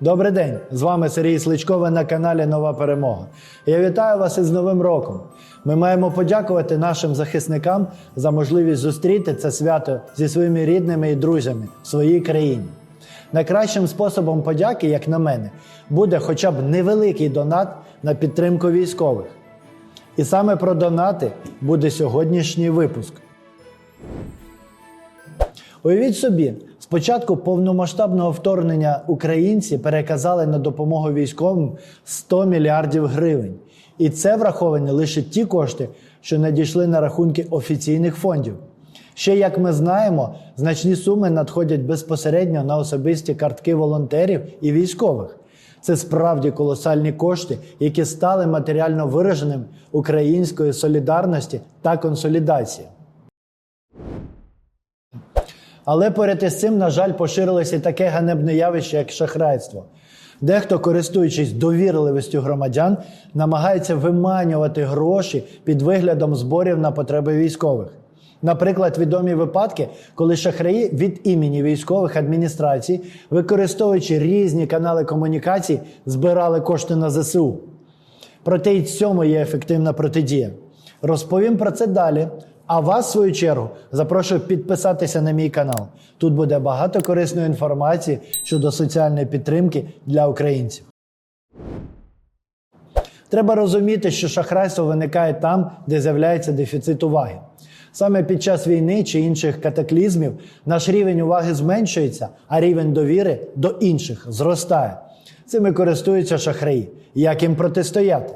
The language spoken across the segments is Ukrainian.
Добрий день! З вами Сергій Сличко, ви на каналі Нова Перемога. Я вітаю вас із Новим роком. Ми маємо подякувати нашим захисникам за можливість зустріти це свято зі своїми рідними і друзями в своїй країні. Найкращим способом подяки, як на мене, буде хоча б невеликий донат на підтримку військових. І саме про донати буде сьогоднішній випуск. Уявіть собі, спочатку повномасштабного вторгнення українці переказали на допомогу військовим 100 мільярдів гривень. І це враховані лише ті кошти, що надійшли на рахунки офіційних фондів. Ще як ми знаємо, значні суми надходять безпосередньо на особисті картки волонтерів і військових. Це справді колосальні кошти, які стали матеріально вираженим української солідарності та консолідації. Але поряд із цим, на жаль, поширилося таке ганебне явище, як шахрайство. Дехто, користуючись довірливістю громадян, намагається виманювати гроші під виглядом зборів на потреби військових. Наприклад, відомі випадки, коли шахраї від імені військових адміністрацій, використовуючи різні канали комунікацій, збирали кошти на ЗСУ. Проте й цьому є ефективна протидія. Розповім про це далі. А вас, в свою чергу, запрошую підписатися на мій канал. Тут буде багато корисної інформації щодо соціальної підтримки для українців. Треба розуміти, що шахрайство виникає там, де з'являється дефіцит уваги. Саме під час війни чи інших катаклізмів наш рівень уваги зменшується, а рівень довіри до інших зростає. Цими користуються шахраї. Як їм протистояти?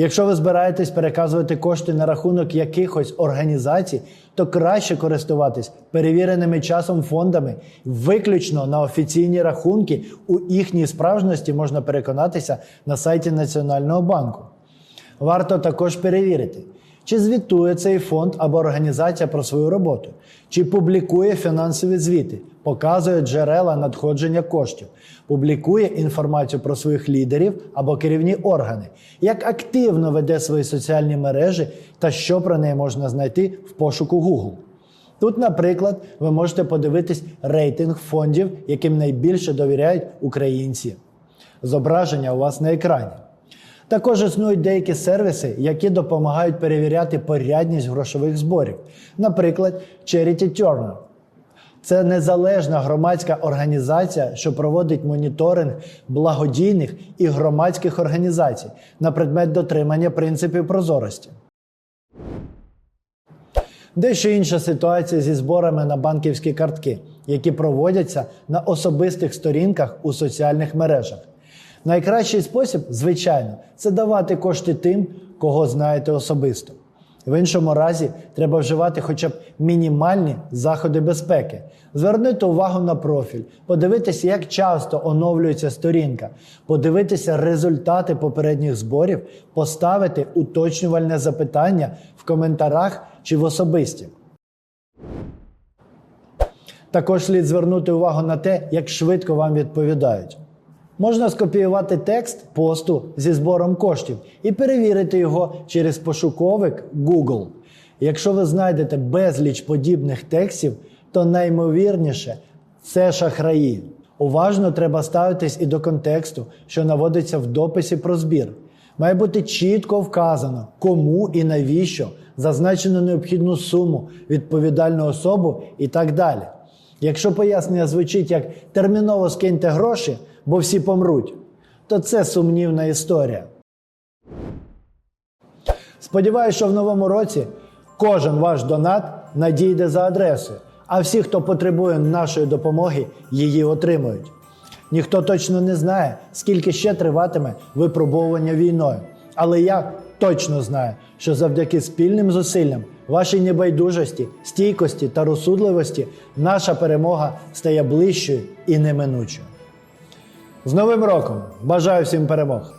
Якщо ви збираєтесь переказувати кошти на рахунок якихось організацій, то краще користуватись перевіреними часом фондами виключно на офіційні рахунки. У їхній справжності можна переконатися на сайті Національного банку. Варто також перевірити, чи звітує цей фонд або організація про свою роботу, чи публікує фінансові звіти, показує джерела надходження коштів, публікує інформацію про своїх лідерів або керівні органи, як активно веде свої соціальні мережі та що про неї можна знайти в пошуку Google. Тут, наприклад, ви можете подивитись рейтинг фондів, яким найбільше довіряють українці. Зображення у вас на екрані. Також існують деякі сервіси, які допомагають перевіряти порядність грошових зборів. Наприклад, Charity Turner. Це незалежна громадська організація, що проводить моніторинг благодійних і громадських організацій на предмет дотримання принципів прозорості. Дещо інша ситуація зі зборами на банківські картки, які проводяться на особистих сторінках у соціальних мережах. Найкращий спосіб, звичайно, це давати кошти тим, кого знаєте особисто. В іншому разі треба вживати хоча б мінімальні заходи безпеки, звернути увагу на профіль, подивитися, як часто оновлюється сторінка, подивитися результати попередніх зборів, поставити уточнювальне запитання в коментарях чи в особисті. Також слід звернути увагу на те, як швидко вам відповідають. Можна скопіювати текст посту зі збором коштів і перевірити його через пошуковик Google. Якщо ви знайдете безліч подібних текстів, то наймовірніше це шахраї. Уважно треба ставитись і до контексту, що наводиться в дописі про збір. Має бути чітко вказано, кому і навіщо зазначено необхідну суму, відповідальну особу і так далі. Якщо пояснення звучить як терміново скиньте гроші, бо всі помруть, то це сумнівна історія. Сподіваюся, що в новому році кожен ваш донат надійде за адресою, а всі, хто потребує нашої допомоги, її отримують. Ніхто точно не знає, скільки ще триватиме випробовування війною. Але я точно знаю, що завдяки спільним зусиллям, вашій небайдужості, стійкості та розсудливості наша перемога стає ближчою і неминучою. З Новим роком! Бажаю всім перемог!